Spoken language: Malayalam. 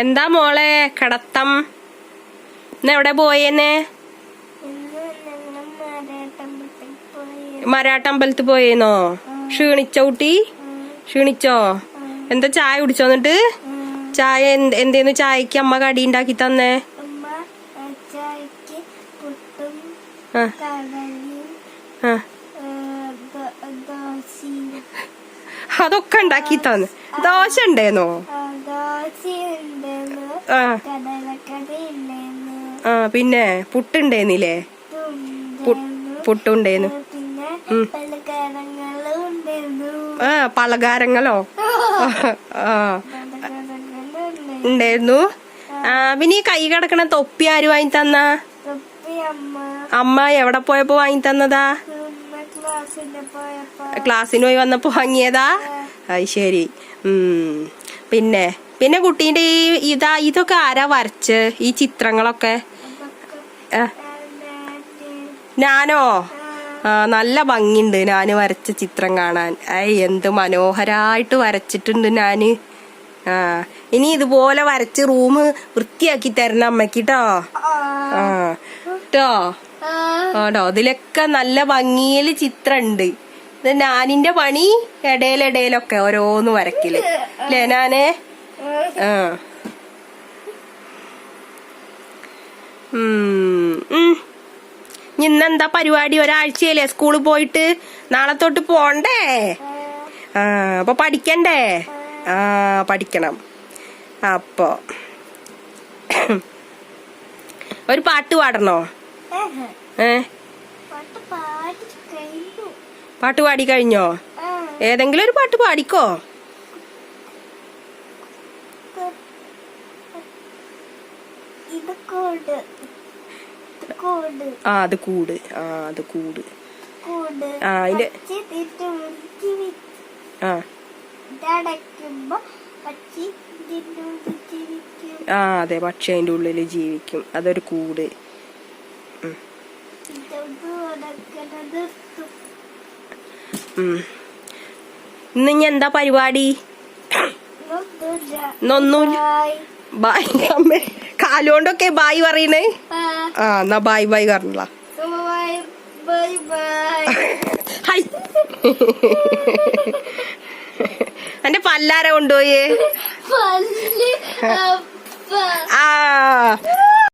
എന്താ മോളെ കടത്തം? എവിടെ പോയേനെ? മരാട്ടമ്പലത്ത് പോയേനോ? ക്ഷീണിച്ചോ കുട്ടി? ക്ഷീണിച്ചോ? എന്താ ചായ കുടിച്ചോ എന്നിട്ട്? ചായ എന്ത് എന്തേന്ന് ചായക്ക് അമ്മ കടി ഉണ്ടാക്കി തന്നേ? അതൊക്കെ ഉണ്ടാക്കി തന്നു. ദോശ ഉണ്ടേനോ ദോശയുണ്ടെന്ന് ആ. പിന്നെ പുട്ടുണ്ടേന്നില്ലേ? പുട്ടുണ്ടേന്നു. ആ പലകാരങ്ങളോ ആ. ഉണ്ടായിരുന്നു ആ പിന്നെ ഈ കൈ കിടക്കണ തൊപ്പി ആര് വാങ്ങി തന്ന? അമ്മ എവിടെ പോയപ്പോ വാങ്ങി തന്നതാ? ക്ലാസ്സിന് പോയി വന്നപ്പോ വാങ്ങിയതാ? അത് ശരി ഉം. പിന്നെ? പിന്നെ കുട്ടീന്റെ ഈ ഇതാ ഇതൊക്കെ ആരാ വരച്ച്? ഈ ചിത്രങ്ങളൊക്കെ? ഞാനോ നല്ല ഭംഗിയുണ്ട് ഞാൻ വരച്ച ചിത്രം കാണാൻ. ഐ എന്ത് മനോഹരായിട്ട് വരച്ചിട്ടുണ്ട് ഞാൻ ആ. ഇനി ഇതുപോലെ വരച്ച് റൂം വൃത്തിയാക്കി തരണം കേട്ടോ ആ. കേട്ടോ ആടോ അതിലൊക്കെ നല്ല ഭംഗിയിൽ ചിത്രണ്ട്. ഇത് ഞാനിന്റെ പണി ഇടയിലിടയിലൊക്കെ ഓരോന്ന് വരക്കിൽ അല്ലേ ഞാനേ ആ. ഇന്നെന്താ പരിപാടി? ഒരാഴ്ചയല്ലേ സ്കൂളിൽ പോയിട്ട് നാളെ തൊട്ട് പോണ്ടേ? ആ അപ്പൊ പഠിക്കണ്ടേ? ആ പഠിക്കണം. അപ്പോ ഒരു പാട്ട് പാടണോ? ഏ? പാട്ട് പാടി കഴിഞ്ഞോ. ഏതെങ്കിലും ഒരു പാട്ട് പാടിക്കോ ഇത് കോട് ഇത് കോട് ആ അത് കൂട്. ആ അത് കൂട്. ആ, അതിന്റെ- ആ. അതെ പക്ഷി അതിന്റെ ഉള്ളിൽ ജീവിക്കും. അതൊരു കൂട്. ഇന്ന് ഇനി എന്താ പരിപാടി? ഇന്നൊന്നുമില്ല. ബായ് അമ്മേ. കാലുകൊണ്ടൊക്കെ ബായ് പറയണേ? ആ. എന്നാ ബായ് ബായ് പറഞ്ഞാ ബൈ ബൈ ബൈ ഹൈ. എന്റെ പല്ലാര കൊണ്ടുപോയേ? ആ.